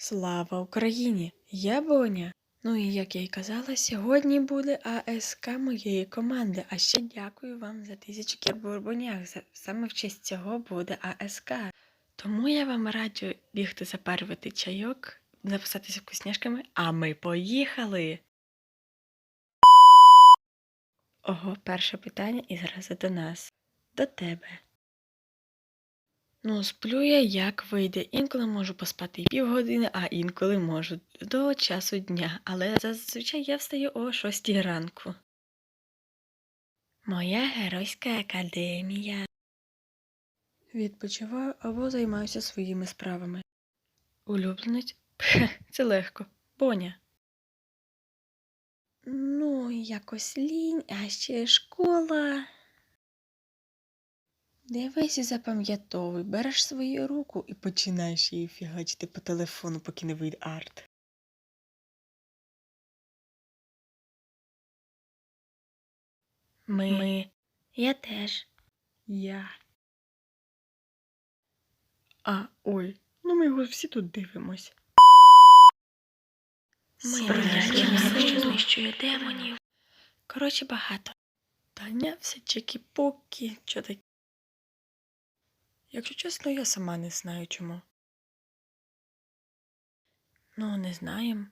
Слава Україні! Я Боня. Ну і як я й казала, сьогодні буде АСК моєї команди. А ще дякую вам за тисячу кірбурбонях. За- Саме в честь цього буде АСК. Тому я вам раджу бігти запарювати чайок, записатися вкусняшками, а ми поїхали. Ого, перше питання і зразу до нас. До тебе. Ну, сплю я як вийде. Інколи можу поспати і півгодини, а інколи можу до часу дня, але зазвичай я встаю о 6 ранку. Моя геройська академія. Відпочиваю або займаюся своїми справами. Улюбленець? Пхе, це легко. Боня. Ну, якось лінь, а ще школа. Дивись і запам'ятовуй, береш свою руку і починаєш її фігачити по телефону, поки не вийде арт. Ми. Ми. Я теж. Я. А, ой, ну ми його всі тут дивимось. Ми що знищує демонів. Коротше, багато. Таня все чекі-покі, що таке. Якщо чесно, я сама не знаю чому. Ну, не знаємо.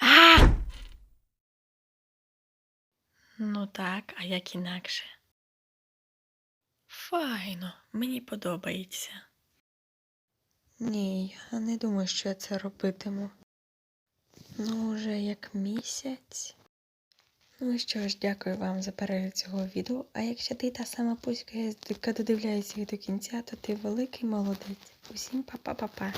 А! Ну так, а як інакше? Файно, мені подобається. Ні, я не думаю, що я це робитиму. Ну, вже як місяць. Ну що ж, дякую вам за перегляд цього відео. А якщо ти та сама пуська, яка додивляється її до кінця, то ти великий молодець. Усім па-па-па-па.